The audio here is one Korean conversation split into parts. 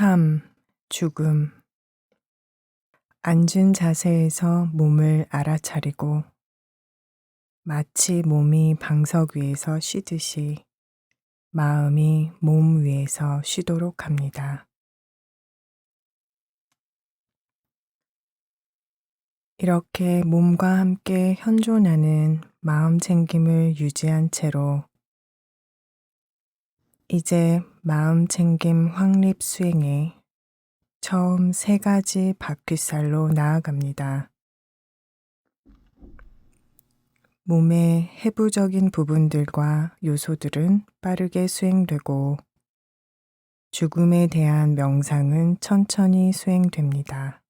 삶, 죽음. 앉은 자세에서 몸을 알아차리고 마치 몸이 방석 위에서 쉬듯이 마음이 몸 위에서 쉬도록 합니다. 이렇게 몸과 함께 현존하는 마음 챙김을 유지한 채로 이제 마음 챙김 확립 수행에 처음 세 가지 바퀴살로 나아갑니다. 몸의 해부적인 부분들과 요소들은 빠르게 수행되고 죽음에 대한 명상은 천천히 수행됩니다.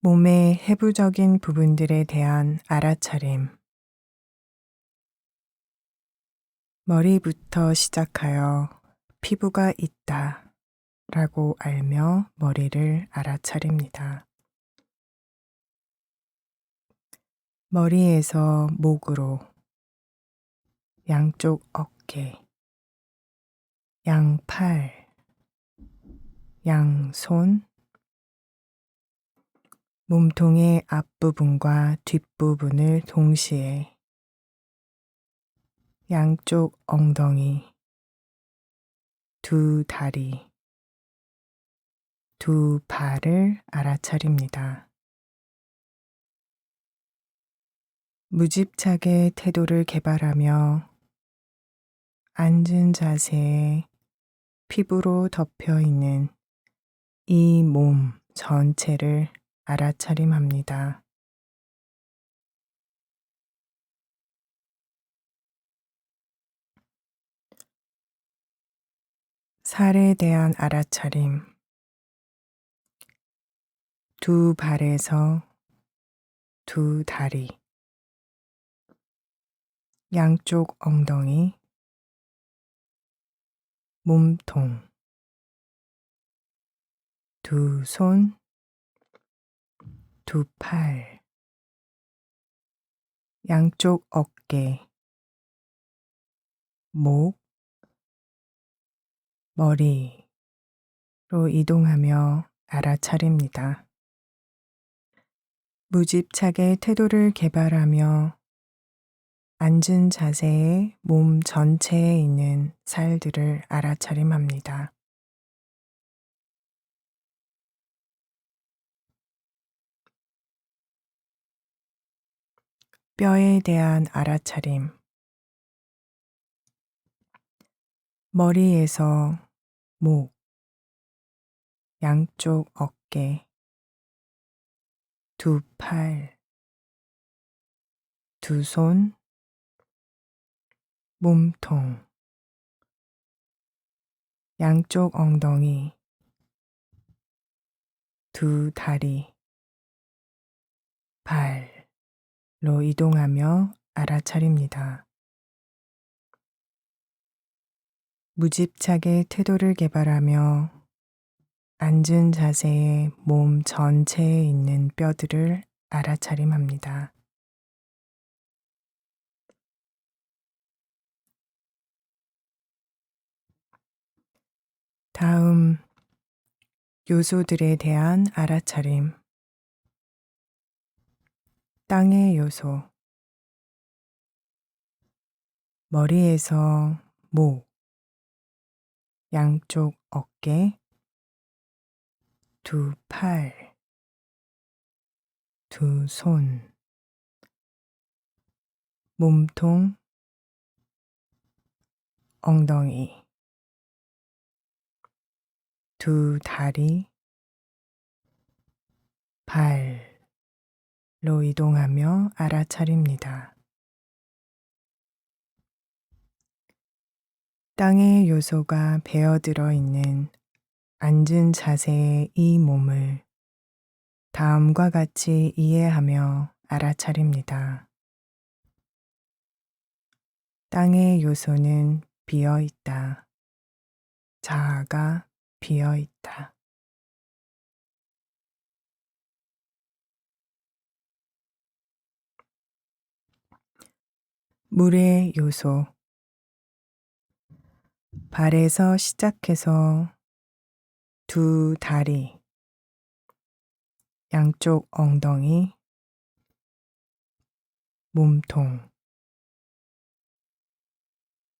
몸의 해부적인 부분들에 대한 알아차림. 머리부터 시작하여 피부가 있다 라고 알며 머리를 알아차립니다. 머리에서 목으로 양쪽 어깨, 양팔, 양손, 몸통의 앞부분과 뒷부분을 동시에 양쪽 엉덩이, 두 다리, 두 발을 알아차립니다. 무집착의 태도를 개발하며 앉은 자세에 피부로 덮여 있는 이 몸 전체를 알아차림합니다. 살에 대한 알아차림. 두 발에서 두 다리. 양쪽 엉덩이. 몸통. 두 손. 두 팔. 양쪽 어깨. 목. 머리로 이동하며 알아차립니다. 무집착의 태도를 개발하며 앉은 자세에 몸 전체에 있는 살들을 알아차림합니다. 뼈에 대한 알아차림. 머리에서 목, 양쪽 어깨, 두 팔, 두 손, 몸통, 양쪽 엉덩이, 두 다리, 발로 이동하며 알아차립니다. 무집착의 태도를 개발하며 앉은 자세에 몸 전체에 있는 뼈들을 알아차림합니다. 다음 요소들에 대한 알아차림. 땅의 요소. 머리에서 목, 양쪽 어깨, 두 팔, 두 손, 몸통, 엉덩이, 두 다리, 발로 이동하며 알아차립니다. 땅의 요소가 배어들어 있는 앉은 자세의 이 몸을 다음과 같이 이해하며 알아차립니다. 땅의 요소는 비어 있다. 자아가 비어 있다. 물의 요소 발에서 시작해서 두 다리, 양쪽 엉덩이, 몸통,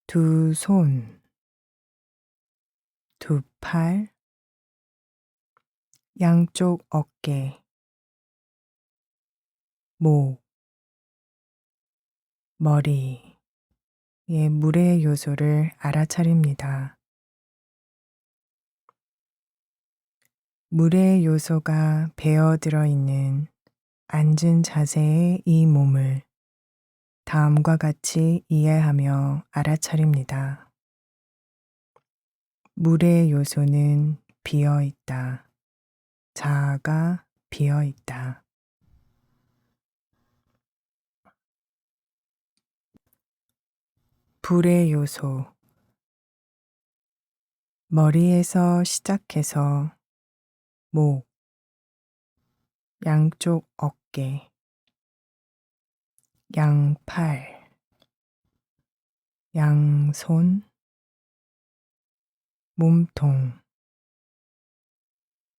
두 손, 두 팔, 양쪽 어깨, 목, 머리 의 물의 요소를 알아차립니다. 물의 요소가 배어 들어 있는 앉은 자세의 이 몸을 다음과 같이 이해하며 알아차립니다. 물의 요소는 비어 있다. 자아가 비어 있다. 불의 요소. 머리에서 시작해서 목, 양쪽 어깨, 양팔, 양손, 몸통,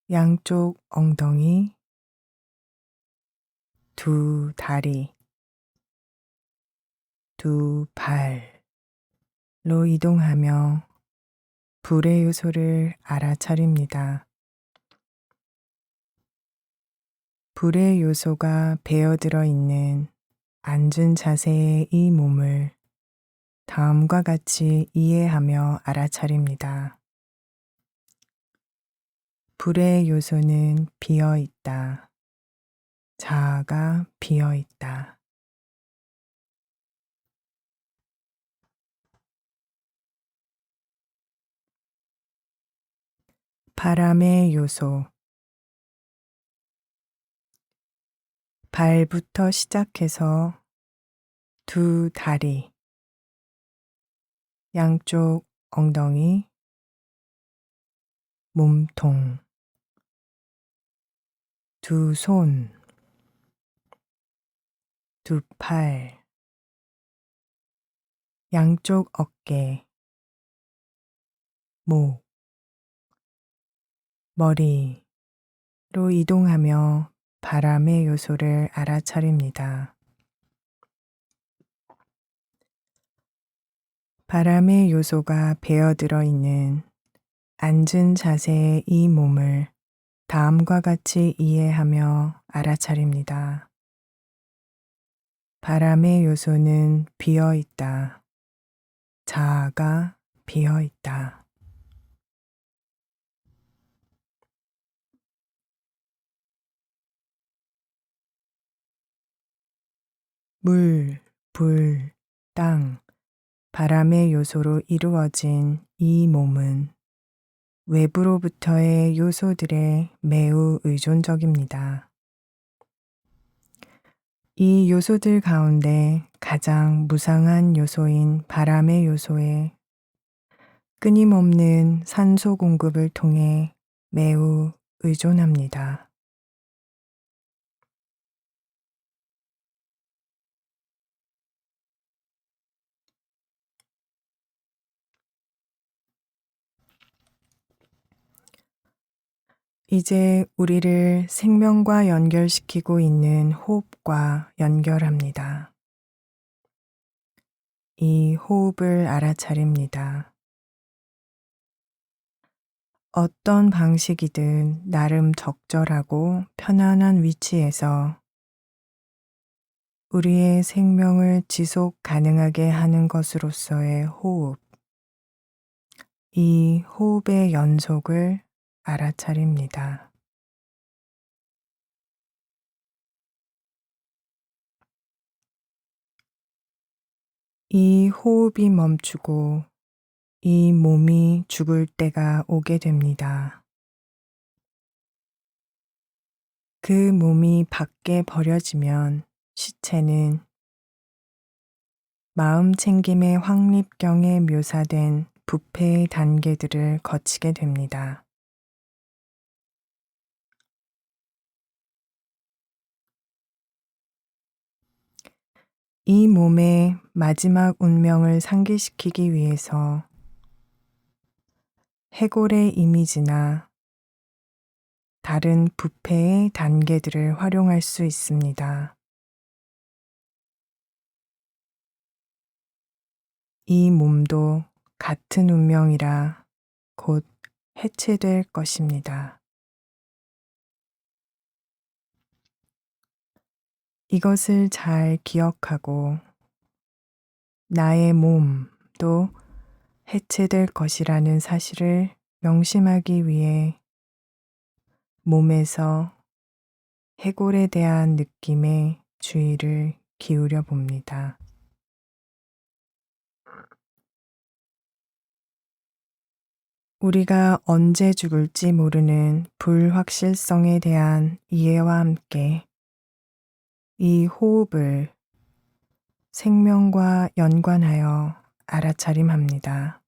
양쪽 엉덩이, 두 다리, 두 발 로 이동하며 불의 요소를 알아차립니다. 불의 요소가 배어들어 있는 앉은 자세의 이 몸을 다음과 같이 이해하며 알아차립니다. 불의 요소는 비어 있다. 자아가 비어 있다. 바람의 요소. 발부터 시작해서 두 다리, 양쪽 엉덩이, 몸통, 두 손, 두 팔, 양쪽 어깨, 목, 머리로 이동하며 바람의 요소를 알아차립니다. 바람의 요소가 배어들어 있는 앉은 자세의 이 몸을 다음과 같이 이해하며 알아차립니다. 바람의 요소는 비어 있다. 자아가 비어 있다. 물, 불, 땅, 바람의 요소로 이루어진 이 몸은 외부로부터의 요소들에 매우 의존적입니다. 이 요소들 가운데 가장 무상한 요소인 바람의 요소에 끊임없는 산소 공급을 통해 매우 의존합니다. 이제 우리를 생명과 연결시키고 있는 호흡과 연결합니다. 이 호흡을 알아차립니다. 어떤 방식이든 나름 적절하고 편안한 위치에서 우리의 생명을 지속 가능하게 하는 것으로서의 호흡. 이 호흡의 연속을 알아차립니다. 이 호흡이 멈추고 이 몸이 죽을 때가 오게 됩니다. 그 몸이 밖에 버려지면 시체는 마음 챙김의 확립경에 묘사된 부패의 단계들을 거치게 됩니다. 이 몸의 마지막 운명을 상기시키기 위해서 해골의 이미지나 다른 부패의 단계들을 활용할 수 있습니다. 이 몸도 같은 운명이라 곧 해체될 것입니다. 이것을 잘 기억하고 나의 몸도 해체될 것이라는 사실을 명심하기 위해 몸에서 해골에 대한 느낌에 주의를 기울여 봅니다. 우리가 언제 죽을지 모르는 불확실성에 대한 이해와 함께 이 호흡을 생명과 연관하여 알아차림합니다.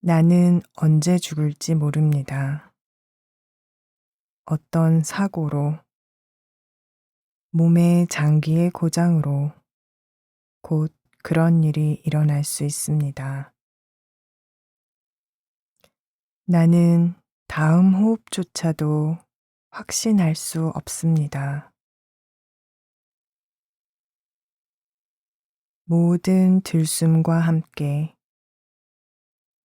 나는 언제 죽을지 모릅니다. 어떤 사고로, 몸의 장기의 고장으로 곧 그런 일이 일어날 수 있습니다. 나는 다음 호흡조차도 확신할 수 없습니다. 모든 들숨과 함께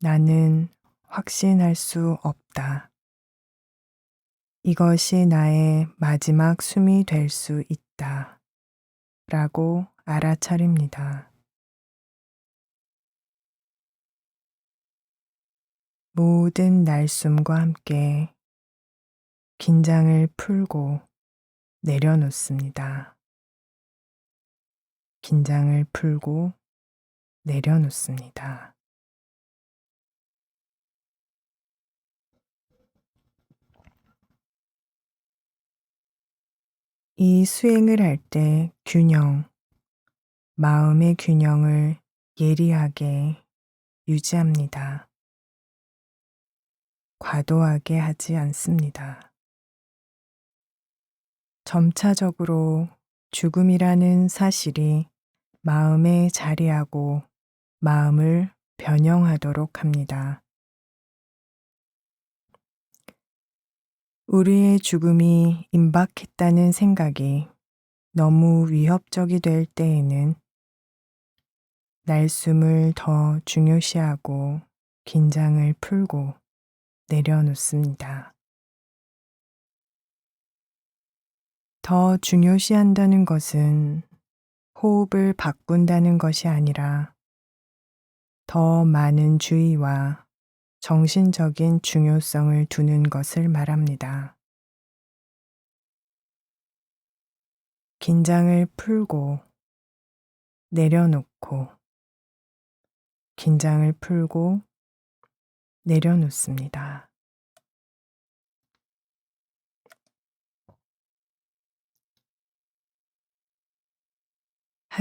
나는 확신할 수 없다. 이것이 나의 마지막 숨이 될 수 있다. 라고 알아차립니다. 모든 날숨과 함께 긴장을 풀고 내려놓습니다. 긴장을 풀고 내려놓습니다. 이 수행을 할 때 균형, 마음의 균형을 예리하게 유지합니다. 과도하게 하지 않습니다. 점차적으로 죽음이라는 사실이 마음에 자리하고 마음을 변형하도록 합니다. 우리의 죽음이 임박했다는 생각이 너무 위협적이 될 때에는 날숨을 더 중요시하고 긴장을 풀고 내려놓습니다. 더 중요시한다는 것은 호흡을 바꾼다는 것이 아니라 더 많은 주의와 정신적인 중요성을 두는 것을 말합니다. 긴장을 풀고 내려놓고 긴장을 풀고 내려놓습니다.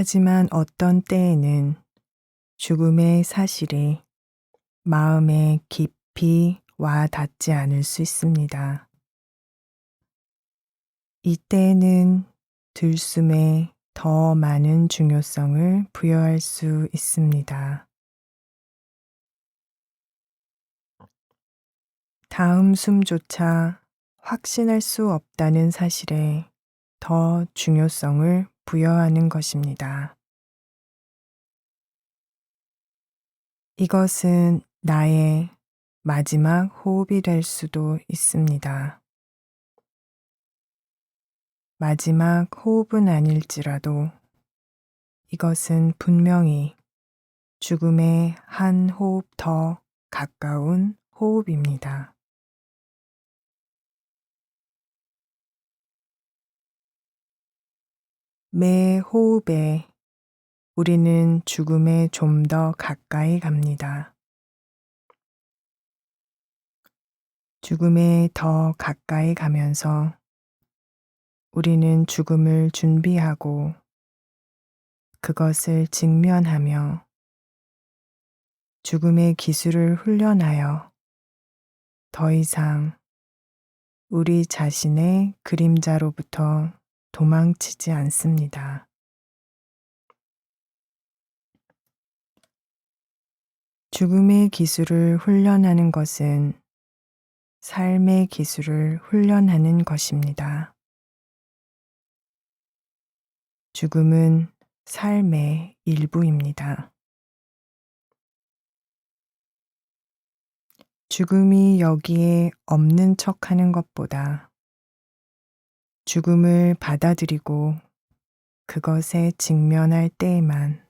하지만 어떤 때에는 죽음의 사실이 마음에 깊이 와 닿지 않을 수 있습니다. 이때에는 들숨에 더 많은 중요성을 부여할 수 있습니다. 다음 숨조차 확신할 수 없다는 사실에 더 중요성을 부여하는 것입니다. 이것은 나의 마지막 호흡이 될 수도 있습니다. 마지막 호흡은 아닐지라도 이것은 분명히 죽음의 한 호흡 더 가까운 호흡입니다. 매 호흡에 우리는 죽음에 좀 더 가까이 갑니다. 죽음에 더 가까이 가면서 우리는 죽음을 준비하고 그것을 직면하며 죽음의 기술을 훈련하여 더 이상 우리 자신의 그림자로부터 도망치지 않습니다. 죽음의 기술을 훈련하는 것은 삶의 기술을 훈련하는 것입니다. 죽음은 삶의 일부입니다. 죽음이 여기에 없는 척 하는 것보다 죽음을 받아들이고 그것에 직면할 때에만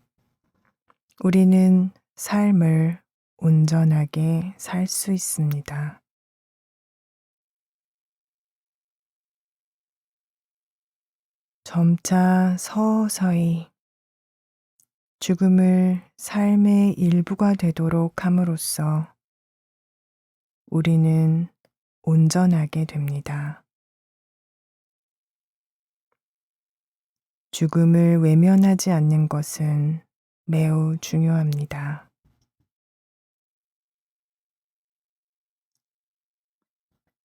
우리는 삶을 온전하게 살 수 있습니다. 점차 서서히 죽음을 삶의 일부가 되도록 함으로써 우리는 온전하게 됩니다. 죽음을 외면하지 않는 것은 매우 중요합니다.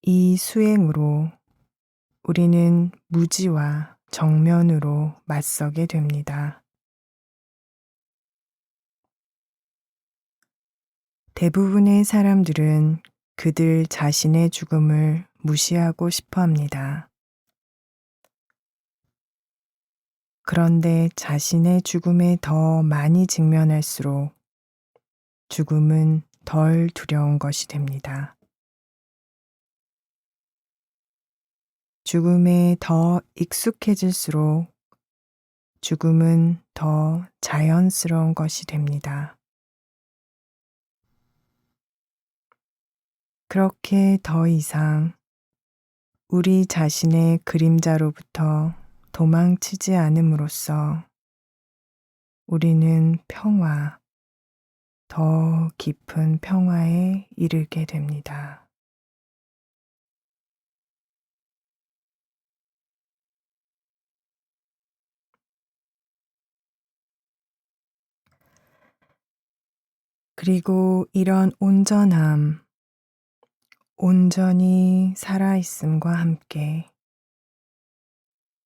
이 수행으로 우리는 무지와 정면으로 맞서게 됩니다. 대부분의 사람들은 그들 자신의 죽음을 무시하고 싶어 합니다. 그런데 자신의 죽음에 더 많이 직면할수록 죽음은 덜 두려운 것이 됩니다. 죽음에 더 익숙해질수록 죽음은 더 자연스러운 것이 됩니다. 그렇게 더 이상 우리 자신의 그림자로부터 도망치지 않음으로써 우리는 평화, 더 깊은 평화에 이르게 됩니다. 그리고 이런 온전함, 온전히 살아있음과 함께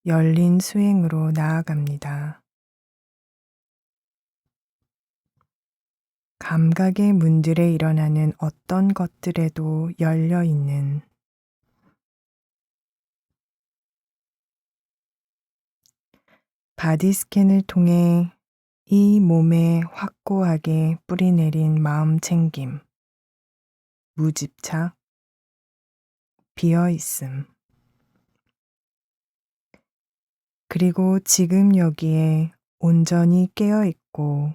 열린 수행으로 나아갑니다. 감각의 문들에 일어나는 어떤 것들에도 열려 있는 바디 스캔을 통해 이 몸에 확고하게 뿌리내린 마음 챙김, 무집착, 비어 있음. 그리고 지금 여기에 온전히 깨어 있고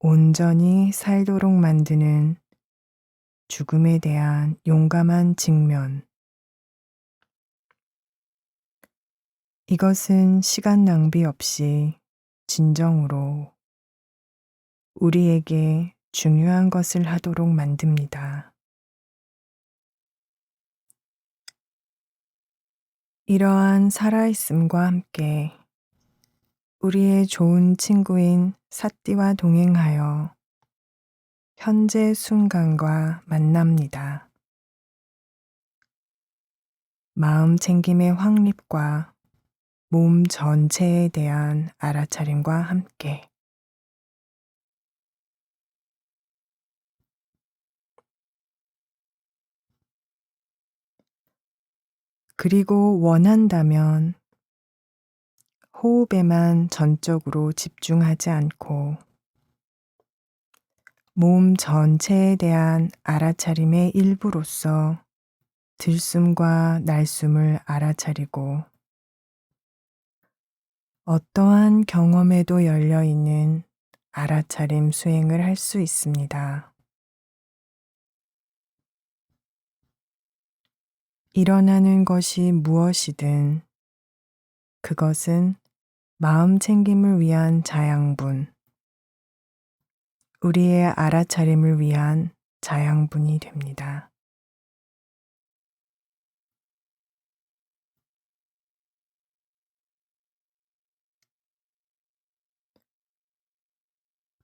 온전히 살도록 만드는 죽음에 대한 용감한 직면. 이것은 시간 낭비 없이 진정으로 우리에게 중요한 것을 하도록 만듭니다. 이러한 살아있음과 함께 우리의 좋은 친구인 사띠와 동행하여 현재 순간과 만납니다. 마음 챙김의 확립과 몸 전체에 대한 알아차림과 함께 그리고 원한다면 호흡에만 전적으로 집중하지 않고 몸 전체에 대한 알아차림의 일부로서 들숨과 날숨을 알아차리고 어떠한 경험에도 열려 있는 알아차림 수행을 할 수 있습니다. 일어나는 것이 무엇이든 그것은 마음 챙김을 위한 자양분, 우리의 알아차림을 위한 자양분이 됩니다.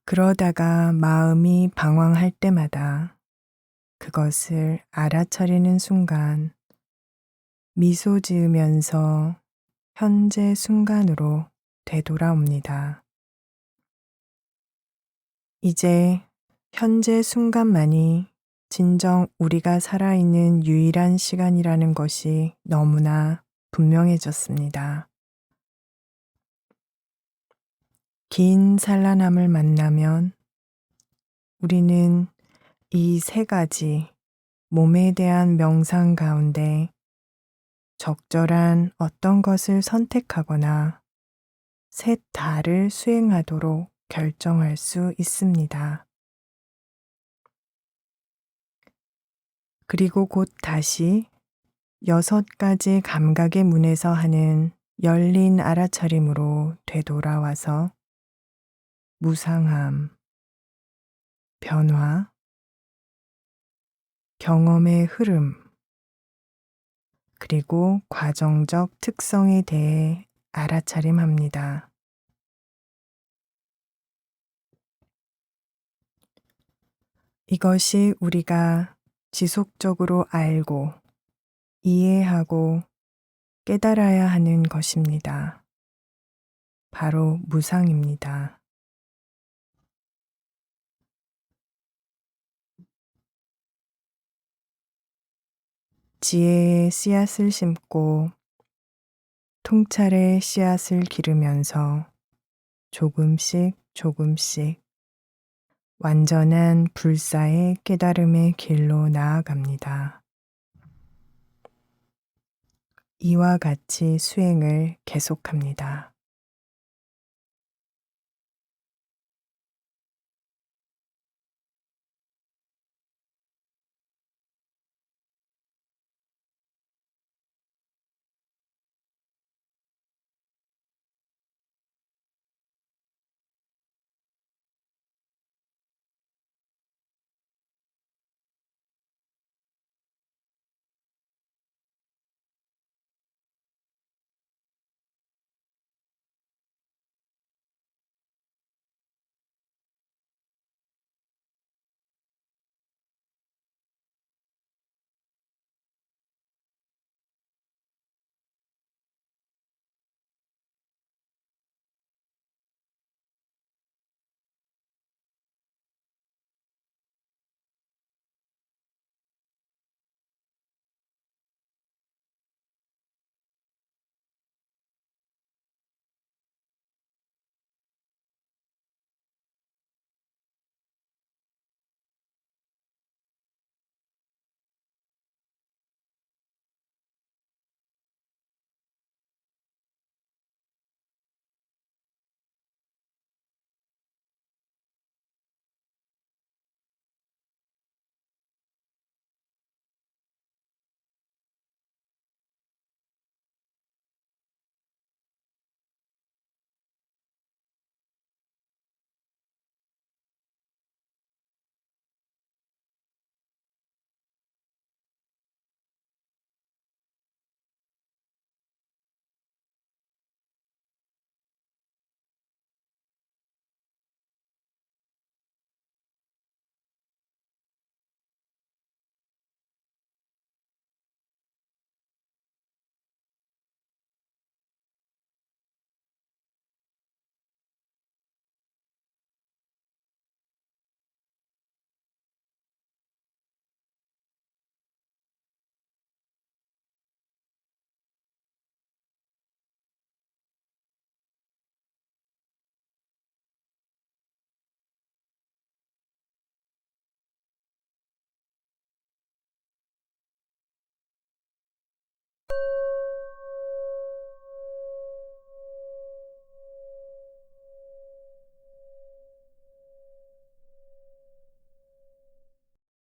그러다가 마음이 방황할 때마다 그것을 알아차리는 순간 미소 지으면서 현재 순간으로 되돌아옵니다. 이제 현재 순간만이 진정 우리가 살아있는 유일한 시간이라는 것이 너무나 분명해졌습니다. 긴 산란함을 만나면 우리는 이 세 가지 몸에 대한 명상 가운데 적절한 어떤 것을 선택하거나 셋 다를 수행하도록 결정할 수 있습니다. 그리고 곧 다시 여섯 가지 감각의 문에서 하는 열린 알아차림으로 되돌아와서 무상함, 변화, 경험의 흐름, 그리고 과정적 특성에 대해 알아차림합니다. 이것이 우리가 지속적으로 알고 이해하고 깨달아야 하는 것입니다. 바로 무상입니다. 지혜의 씨앗을 심고 통찰의 씨앗을 기르면서 조금씩 조금씩 완전한 불사의 깨달음의 길로 나아갑니다. 이와 같이 수행을 계속합니다.